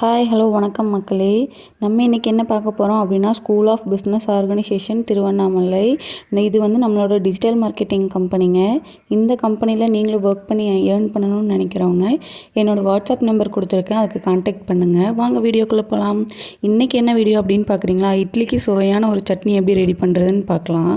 Hi hello வணக்கம் மக்களே. நம்ம இன்றைக்கி என்ன பார்க்க போகிறோம் அப்படின்னா school of business organisation Tiruvannamalai. இது வந்து நம்மளோட டிஜிட்டல் மார்க்கெட்டிங் கம்பெனிங்க இந்த கம்பெனியில் நீங்களும் ஒர்க் பண்ணி ஏர்ன் பண்ணணும்னு நினைக்கிறவங்க என்னோடய வாட்ஸ்அப் நம்பர் கொடுத்துருக்கேன். அதுக்கு காண்டாக்ட் பண்ணுங்கள் வாங்க வீடியோக்குள்ளே போகலாம் இன்றைக்கி என்ன வீடியோ அப்படின்னு பார்க்குறீங்களா? இட்லிக்கு சுவையான ஒரு சட்னி எப்படி ரெடி பண்ணுறதுன்னு பார்க்கலாம்.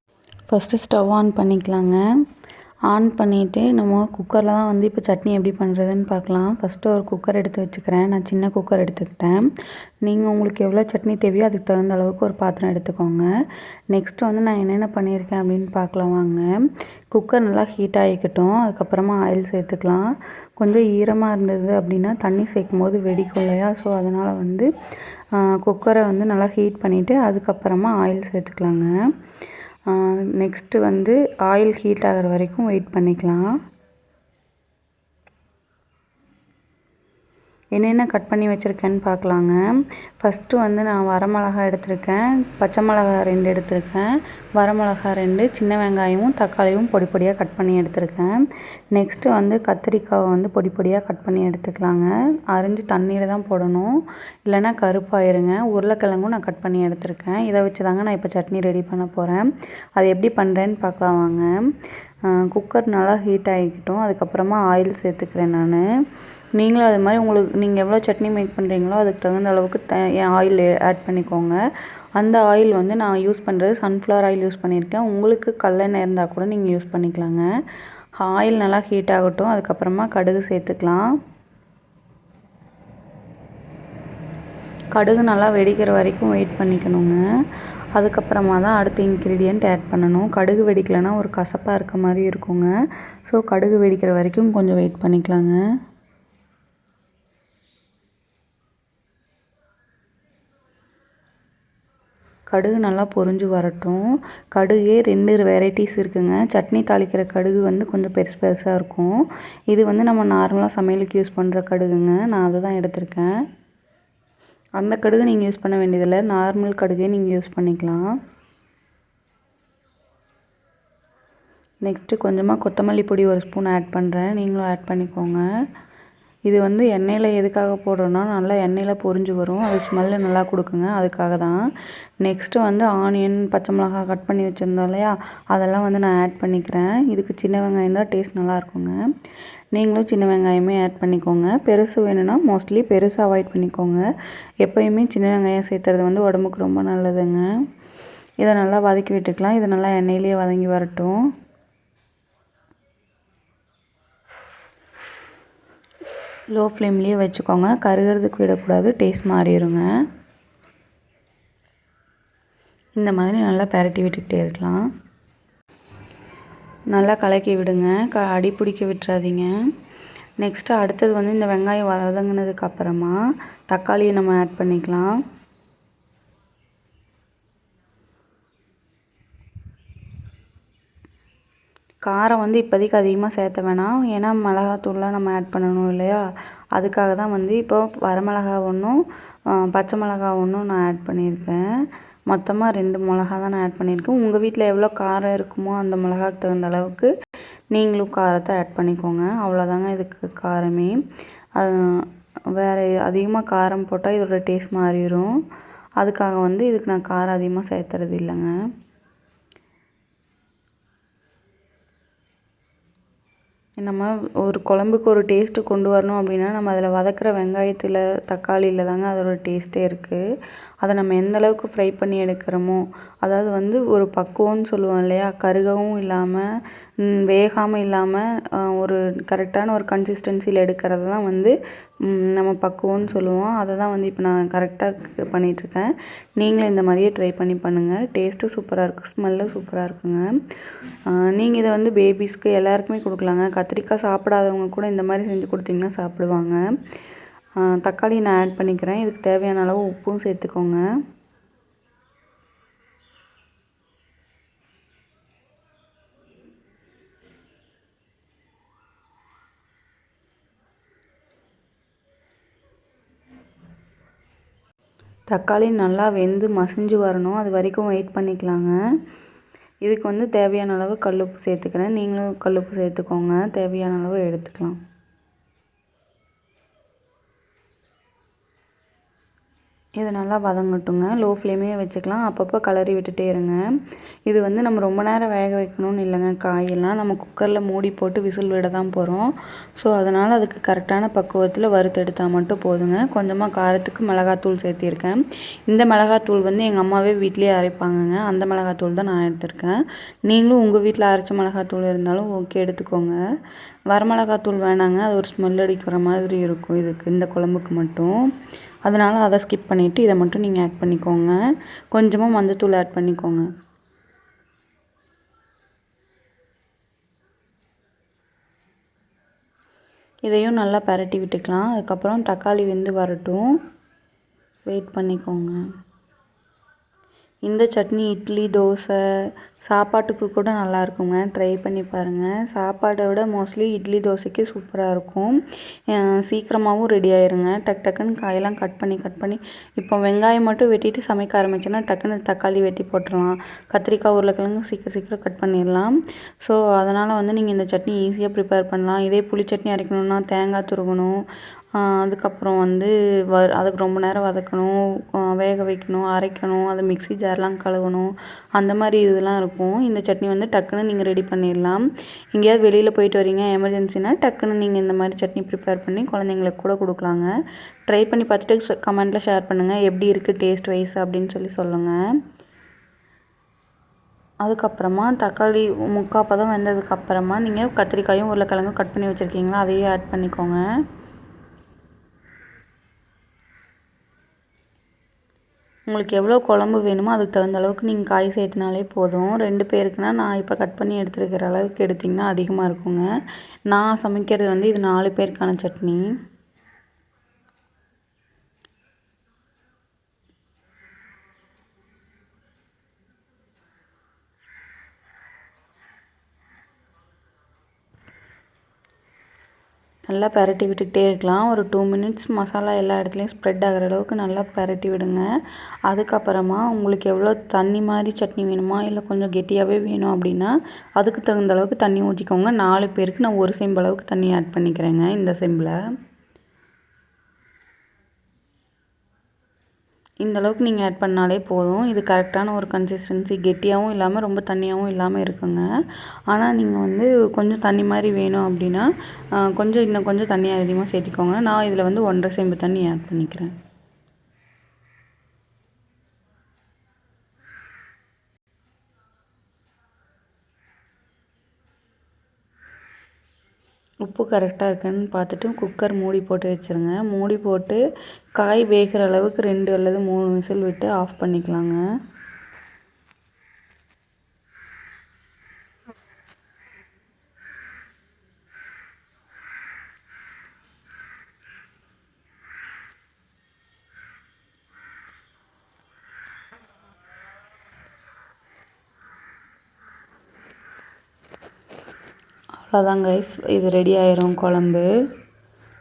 ஃபஸ்ட்டு ஸ்டவ் ஆன் பண்ணிக்கலாங்க. ஆன் பண்ணிவிட்டு நம்ம குக்கரில் தான் வந்து இப்போ சட்னி எப்படி பண்ணுறதுன்னு பார்க்கலாம். ஃபஸ்ட்டு ஒரு குக்கர் எடுத்து வச்சுக்கிறேன். நான் சின்ன குக்கர் எடுத்துக்கிட்டேன். நீங்கள் உங்களுக்கு எவ்வளோ சட்னி தேவையோ அதுக்கு தகுந்த அளவுக்கு ஒரு பாத்திரம் எடுத்துக்கோங்க. நெக்ஸ்ட்டு வந்து நான் என்னென்ன பண்ணியிருக்கேன் அப்படின்னு பார்க்கலாம் வாங்க. குக்கர் நல்லா ஹீட் ஆகிக்கட்டும். அதுக்கப்புறமா ஆயில் சேர்த்துக்கலாம். கொஞ்சம் ஈரமாக இருந்தது அப்படின்னா தண்ணி சேர்க்கும் போது வெடிக்கும் இல்லையா ஸோ அதனால் வந்து குக்கரை வந்து நல்லா ஹீட் பண்ணிவிட்டு அதுக்கப்புறமா ஆயில் சேர்த்துக்கலாங்க. நெக்ஸ்ட்டு வந்து ஆயில் ஹீட் ஆகிற வரைக்கும் வெயிட் பண்ணிக்கலாம். என்னென்ன கட் பண்ணி வச்சுருக்கேன்னு பார்க்கலாங்க. ஃபஸ்ட்டு வந்து நான் வரமிளகா எடுத்திருக்கேன். பச்சை மிளகா ரெண்டு எடுத்திருக்கேன். வரமிளகா ரெண்டு சின்ன வெங்காயமும் தக்காளியும் பொடி பொடியாக கட் பண்ணி எடுத்திருக்கேன். நெக்ஸ்ட்டு வந்து கத்திரிக்காவை வந்து பொடி பொடியாக கட் பண்ணி எடுத்துக்கலாங்க. அரிஞ்சு தண்ணியில் தான் போடணும். இல்லைன்னா கருப்பாயிருங்க. உருளைக்கிழங்கும் நான் கட் பண்ணி எடுத்திருக்கேன். இதை வச்சு தாங்க நான் இப்போ சட்னி ரெடி பண்ண போகிறேன் அது எப்படி பண்ணுறேன்னு பார்க்கலாம் வாங்க குக்கர் நல்லா ஹீட் ஆகிக்கிட்டோம். அதுக்கப்புறமா ஆயில் சேர்த்துக்கிறேன் நான். நீங்களும் அது மாதிரி உங்களுக்கு நீங்கள் எவ்வளோ சட்னி மேக் பண்ணுறீங்களோ அதுக்கு தகுந்த அளவுக்கு த ஆயில் ஆட் பண்ணிக்கோங்க. அந்த ஆயில் வந்து நான் யூஸ் பண்ணுறது சன்ஃப்ளவர் ஆயில் யூஸ் பண்ணியிருக்கேன். உங்களுக்கு கல்லெண்ணெய் இருந்தால் கூட நீங்கள் யூஸ் பண்ணிக்கலாங்க. ஆயில் நல்லா ஹீட் ஆகட்டும். அதுக்கப்புறமா கடுகு சேர்த்துக்கலாம். கடுகு நல்லா வெடிக்கிற வரைக்கும் வெயிட் பண்ணிக்கணுங்க. அதுக்கப்புறமா தான் அடுத்த இன்க்ரீடியண்ட் ஆட் பண்ணணும். கடுகு வெடிக்கலைன்னா ஒரு கசப்பாக இருக்க மாதிரி இருக்குங்க. ஸோ கடுகு வெடிக்கிற வரைக்கும் கொஞ்சம் வெயிட் பண்ணிக்கலாங்க. கடுகு நல்லா பொரிஞ்சு வரட்டும். கடுகே ரெண்டு வெரைட்டிஸ் இருக்குங்க. சட்னி தாளிக்கிற கடுகு வந்து கொஞ்சம் பெருசு பெருசாக இருக்கும். இது வந்து நம்ம நார்மலாக சமையலுக்கு யூஸ் பண்ணுற கடுகுங்க. நான் அதை தான் எடுத்திருக்கேன். அந்த கடுகு நீங்கள் யூஸ் பண்ண வேண்டியதில்லை. நார்மல் கடுகே நீங்கள் யூஸ் பண்ணிக்கலாம். நெக்ஸ்ட்டு கொஞ்சமாக கொத்தமல்லி பொடி ஒரு ஸ்பூன் ஆட் பண்ணுறேன் நீங்களும் ஆட் பண்ணிக்கோங்க. இது வந்து எண்ணெயில் எதுக்காக போடுறோன்னா நல்லா எண்ணெயில் பொரிஞ்சு வரும். அது ஸ்மெல்லு நல்லா கொடுக்குங்க. அதுக்காக தான். நெக்ஸ்ட்டு வந்து ஆனியன் பச்சை மிளகா கட் பண்ணி வச்சுருந்தோம் இல்லையா? அதெல்லாம் வந்து நான் ஆட் பண்ணிக்கிறேன். இதுக்கு சின்ன வெங்காயம் தான் டேஸ்ட் நல்லாயிருக்குங்க நீங்களும் சின்ன வெங்காயமே ஆட் பண்ணிக்கோங்க. பெருசு வேணும்னா மோஸ்ட்லி பெருசு அவாய்ட் பண்ணிக்கோங்க. எப்போயுமே சின்ன வெங்காயம் சேர்த்துறது வந்து உடம்புக்கு ரொம்ப நல்லதுங்க. இதை நல்லா வதக்கி விட்டுக்கலாம். இது நல்லா எண்ணெயிலேயே வதங்கி வரட்டும். லோ ஃப்ளேம்லேயே வச்சுக்கோங்க. கருகிறதுக்கு விடக்கூடாது. டேஸ்ட் மாறிடுங்க. இந்த மாதிரி நல்லா பரட்டி விட்டுக்கிட்டே இருக்கலாம். நல்லா கலக்கி விடுங்க. க அடி பிடிக்க விட்டுறாதீங்க. நெக்ஸ்ட்டு அடுத்தது வந்து இந்த வெங்காயம் வதங்கினதுக்கு அப்புறமா தக்காளியை நம்ம ஆட் பண்ணிக்கலாம். காரம் வந்து இப்போதைக்கு அதிகமாக சேர்த்த வேணாம். ஏன்னா மிளகாத்தூள்லாம் நம்ம ஆட் பண்ணணும் இல்லையா? அதுக்காக தான் வந்து இப்போ வரமிளகா ஒன்றும் பச்சை மிளகா ஒன்றும் நான் ஆட் பண்ணியிருக்கேன். மொத்தமாக ரெண்டு மிளகா தான் நான் ஆட் பண்ணியிருக்கேன். உங்கள் வீட்டில் எவ்வளோ காரம் இருக்குமோ அந்த மிளகாக்கு தகுந்த அளவுக்கு நீங்களும் காரத்தை ஆட் பண்ணிக்கோங்க. அவ்வளோதாங்க இதுக்கு காரமே. வேறு அதிகமாக காரம் போட்டால் இதோட டேஸ்ட் மாறிடும். அதுக்காக வந்து இதுக்கு நான் காரம் அதிகமாக சேர்த்துறது இல்லைங்க. நம்ம ஒரு குழம்புக்கு ஒரு டேஸ்ட்டு கொண்டு வரணும் அப்படின்னா நம்ம அதில் வதக்கிற வெங்காயத்தில் தக்காளியில் தாங்க அதோடய டேஸ்ட்டே இருக்குது அதை நம்ம எந்த அளவுக்கு ஃப்ரை பண்ணி எடுக்கிறோமோ அதாவது வந்து ஒரு பக்குவம்னு சொல்லுவோம் இல்லையா? கருகவும் இல்லாமல் வேகாமல் இல்லாமல் ஒரு கரெக்டான ஒரு கன்சிஸ்டன்சியில் எடுக்கிறது தான் வந்து நம்ம பக்குவம்னு சொல்லுவோம். அதை தான் வந்து இப்போ நான் கரெக்டாக பண்ணிகிட்ருக்கேன் நீங்களும் இந்த மாதிரியே ட்ரை பண்ணி பண்ணுங்கள் டேஸ்ட்டும் சூப்பராக இருக்கும். ஸ்மெல்லும் சூப்பராக இருக்குங்க. நீங்கள் இதை வந்து பேபிஸ்க்கு எல்லாருக்குமே கொடுக்கலாங்க. கத்திரிக்காய் சாப்பிடாதவங்க கூட இந்த மாதிரி செஞ்சு கொடுத்தீங்கன்னா சாப்பிடுவாங்க. தக்காளி நான் ஆட் பண்ணிக்கிறேன். இதுக்கு தேவையான அளவு உப்பும் சேர்த்துக்கோங்க. தக்காளி நல்லா வெந்து மசிஞ்சு வரணும். அது வரைக்கும் வெயிட் பண்ணிக்கலாங்க. இதுக்கு வந்து தேவையான அளவு கல்லுப்பு சேர்த்துக்கிறேன். நீங்களும் கல்லுப்பு சேர்த்துக்கோங்க. தேவையான அளவு எடுத்துக்கலாம். இது நல்லா வதங்கட்டுங்க. லோ ஃப்ளேமே வச்சுக்கலாம். அப்பப்போ கலரி விட்டுட்டே இருங்க. இது வந்து நம்ம ரொம்ப நேரம் வேக வைக்கணும்னு இல்லைங்க. காயெல்லாம் நம்ம குக்கரில் மூடி போட்டு விசில் விட தான் போகிறோம் ஸோ அதனால் அதுக்கு கரெக்டான பக்குவத்தில் வறுத்தெடுத்தால் மட்டும் போதுங்க. கொஞ்சமாக காரத்துக்கு மிளகாத்தூள் சேர்த்திருக்கேன். இந்த மிளகாத்தூள் வந்து எங்கள் அம்மாவே வீட்லேயே அரைப்பாங்கங்க. அந்த மிளகாத்தூள் தான் நான் எடுத்திருக்கேன். நீங்களும் உங்கள் வீட்டில் அரைச்ச மிளகாத்தூள் இருந்தாலும் ஓகே எடுத்துக்கோங்க. வரமிளகாத்தூள் வேணாங்க. அது ஒரு ஸ்மெல் அடிக்கிற மாதிரி இருக்கும். இதுக்கு இந்த குழம்புக்கு மட்டும். அதனால் அதை ஸ்கிப் பண்ணிவிட்டு இதை மட்டும் நீங்கள் ஆட் பண்ணிக்கோங்க. கொஞ்சமாக மஞ்சத்தூள் ஆட் பண்ணிக்கோங்க. இதையும் நல்லா பரட்டி விட்டுக்கலாம். அதுக்கப்புறம் தக்காளி வெந்து வரட்டும். வெயிட் பண்ணிக்கோங்க. இந்த சட்னி இட்லி தோசை சாப்பாட்டுக்கு கூட நல்லா இருக்குங்க. ட்ரை பண்ணி பாருங்கள் சாப்பாடை விட மோஸ்ட்லி இட்லி தோசைக்கு சூப்பராக இருக்கும். சீக்கிரமாகவும் ரெடி ஆயிருங்க. டக் டக்குன்னு காயெல்லாம் கட் பண்ணி கட் பண்ணி இப்போ வெங்காயம் மட்டும் வெட்டிட்டு சமைக்க ஆரம்பிச்சோன்னா டக்குன்னு தக்காளி வெட்டி போட்டுடலாம். கத்திரிக்காய் உருளைக்கிழங்கு சீக்கிரம் சீக்கிரம் கட் பண்ணிடலாம். ஸோ அதனால் வந்து நீங்கள் இந்த சட்னி ஈஸியாக ப்ரிப்பேர் பண்ணலாம். இதே புளி சட்னி அரைக்கணுன்னா தேங்காய் துருகணும் அதுக்கப்புறம் வந்து வ அதுக்கு ரொம்ப நேரம் வதக்கணும் வேக வைக்கணும் அரைக்கணும் அதை மிக்ஸி ஜார்லாம் கழுவணும் அந்த மாதிரி இதெல்லாம் இருக்கும். இந்த சட்னி வந்து டக்குன்னு நீங்கள் ரெடி பண்ணிடலாம். எங்கேயாவது வெளியில் போயிட்டு வரீங்க எமர்ஜென்சினா டக்குன்னு நீங்கள் இந்த மாதிரி சட்னி ப்ரிப்பேர் பண்ணி குழந்தைங்களுக்கு கூட கொடுக்கலாங்க. ட்ரை பண்ணி பார்த்துட்டு கமெண்ட்டில் ஷேர் பண்ணுங்கள் எப்படி இருக்குது டேஸ்ட் வைஸ் அப்படின்னு சொல்லி சொல்லுங்கள் அதுக்கப்புறமா தக்காளி முக்கால் பதம் வெந்ததுக்கப்புறமா நீங்கள் கத்திரிக்காயும் உருளைக்கிழங்கும் கட் பண்ணி வச்சுருக்கீங்களா அதையும் ஆட் பண்ணிக்கோங்க. உங்களுக்கு எவ்வளோ குழம்பு வேணுமோ அதுக்கு தகுந்த அளவுக்கு நீங்கள் காய் சேர்த்துனாலே போதும். ரெண்டு பேருக்குனால் நான் இப்போ கட் பண்ணி எடுத்துருக்கிற அளவுக்கு எடுத்திங்கன்னா அதிகமாக இருக்குங்க. நான் சமைக்கிறது வந்து இது நாலு பேருக்கான சட்னி. நல்லா பரட்டி விட்டுக்கிட்டே இருக்கலாம். ஒரு டூ மினிட்ஸ் மசாலா எல்லா இடத்துலையும் ஸ்ப்ரெட் ஆகிற அளவுக்கு நல்லா பரட்டி விடுங்க. அதுக்கப்புறமா உங்களுக்கு எவ்வளோ தண்ணி மாதிரி சட்னி வேணுமா? இல்லை கொஞ்சம் கெட்டியாகவே வேணும் அப்படின்னா அதுக்கு தகுந்த அளவுக்கு தண்ணி ஊற்றிக்கோங்க நாலு பேருக்கு நான் ஒரு செம்பு அளவுக்கு தண்ணி ஆட் பண்ணிக்கிறேங்க இந்த செம்பில். இந்தளவுக்கு நீங்கள் ஆட் பண்ணாலே போதும். இது கரெக்டான ஒரு கன்சிஸ்டன்சி கெட்டியாகவும் இல்லாமல் ரொம்ப தண்ணியாகவும் இல்லாமல் இருக்குங்க. ஆனால் நீங்கள் வந்து கொஞ்சம் தண்ணி மாதிரி வேணும் அப்படின்னா கொஞ்சம் இன்னும் கொஞ்சம் தண்ணி அதிகமாக சேர்த்திக்கோங்க. நான் இதில் வந்து ஒன்றரை சேம்பு தண்ணி ஆட் பண்ணிக்கிறேன். உப்பு கரெக்டாக இருக்குன்னு பார்த்துட்டு குக்கர் மூடி போட்டு வச்சுருங்க. மூடி போட்டு காய் வேகிற அளவுக்கு ரெண்டு அல்லது மூணு விசில் விட்டு ஆஃப் பண்ணிக்கலாங்க. அவ்வளோதாங்க கைஸ் இது ரெடி ஆயிரும் குழம்பு.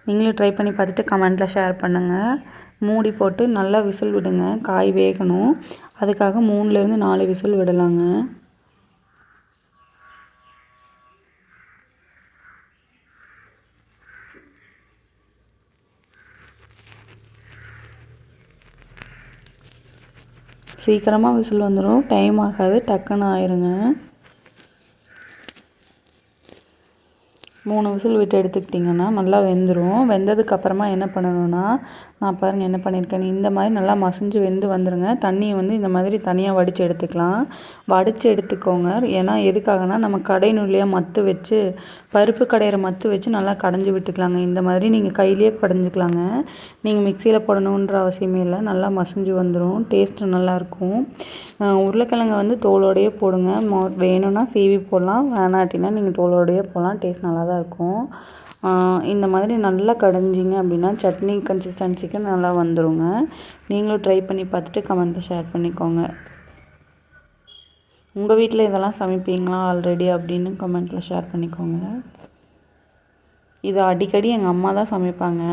நீங்களும் ட்ரை பண்ணி பார்த்துட்டு கமெண்ட்டில் ஷேர் பண்ணுங்கள் மூடி போட்டு நல்லா விசில் விடுங்க. காய் வேகணும். அதுக்காக மூணுலேருந்து நாலு விசில் விடலாங்க. சீக்கிரமாக விசில் வந்துடும் டைம் ஆகாது. டக்குன்னு ஆயிருங்க. மூணு விசில் விட்டு எடுத்துக்கிட்டிங்கன்னா நல்லா வெந்துடும் வெந்ததுக்கப்புறமா என்ன பண்ணணும்னா நான் பாருங்கள் என்ன பண்ணியிருக்கேன் இந்த மாதிரி நல்லா மசிஞ்சு வெந்து வந்துடுங்க தண்ணியை வந்து இந்த மாதிரி தனியாக வடித்து எடுத்துக்கலாம். வடித்து எடுத்துக்கோங்க. ஏன்னா எதுக்காகனா நம்ம கடையணும் மத்து வச்சு பருப்பு கடையிற மத்து வச்சு நல்லா கடைஞ்சி விட்டுக்கலாங்க. இந்த மாதிரி நீங்கள் கையிலேயே கடைஞ்சிக்கலாங்க. நீங்கள் மிக்சியில் போடணுன்ற அவசியமே இல்லை. நல்லா மசிஞ்சு வந்துடும் டேஸ்ட்டு நல்லாயிருக்கும். உருளைக்கிழங்க வந்து தோலோடையே போடுங்க. மொ வேணும்னா சீவி போடலாம். வேணாட்டினா நீங்கள் தோலோடையே போடலாம். டேஸ்ட் நல்லா தான் இருக்கும். இந்த மாதிரி நல்லா கடைஞ்சிங்க அப்படின்னா சட்னி கன்சிஸ்டன்சிக்கு நல்லா வந்துருங்க. நீங்களும் ட்ரை பண்ணி பார்த்துட்டு கமெண்ட்டில் ஷேர் பண்ணிக்கோங்க. உங்கள் வீட்டில் இதெல்லாம் சமைப்பீங்களா ஆல்ரெடி அப்படின்னு கமெண்ட்டில் ஷேர் பண்ணிக்கோங்க. இது அடிக்கடி எங்கள் அம்மா தான் சமைப்பாங்க.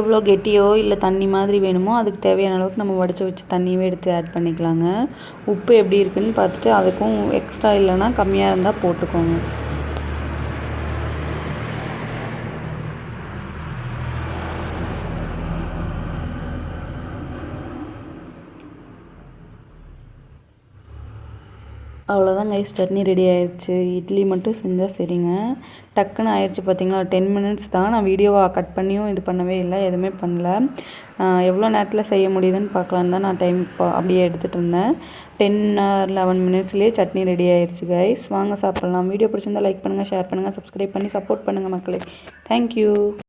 எவ்வளோ கெட்டியோ இல்லை தண்ணி மாதிரி வேணுமோ அதுக்கு தேவையான அளவுக்கு நம்ம உடச்சி வச்சு தண்ணியவே எடுத்து ஆட் பண்ணிக்கலாங்க. உப்பு எப்படி இருக்குன்னு பார்த்துட்டு அதுக்கும் எக்ஸ்ட்ரா இல்லைன்னா கம்மியாக இருந்தால் போட்டுக்கோங்க. அவ்வளோதான் கைஸ் சட்னி ரெடி ஆயிடுச்சு இட்லி மட்டும் செஞ்சால் சரிங்க. டக்குன்னு ஆயிடுச்சு பார்த்தீங்களா டென் மினிட்ஸ் தான். நான் வீடியோவை கட் பண்ணியும் இது பண்ணவே இல்லை. எதுவுமே பண்ணல. எவ்வளோ நேரத்தில் செய்ய முடியுதுன்னு பார்க்கலான்னு தான் நான் டைம் இப்போ அப்படியே எடுத்துகிட்டு இருந்தேன். டென் லெவன் மினிட்ஸ்லேயே சட்னி ரெடி ஆயிடுச்சு கைஸ் வாங்க சாப்பிட்லாம். வீடியோ பிடிச்சிருந்தா லைக் பண்ணுங்கள் ஷேர் பண்ணுங்கள் சப்ஸ்கிரைப் பண்ணி சப்போர்ட் பண்ணுங்கள் மக்களே. தேங்க்யூ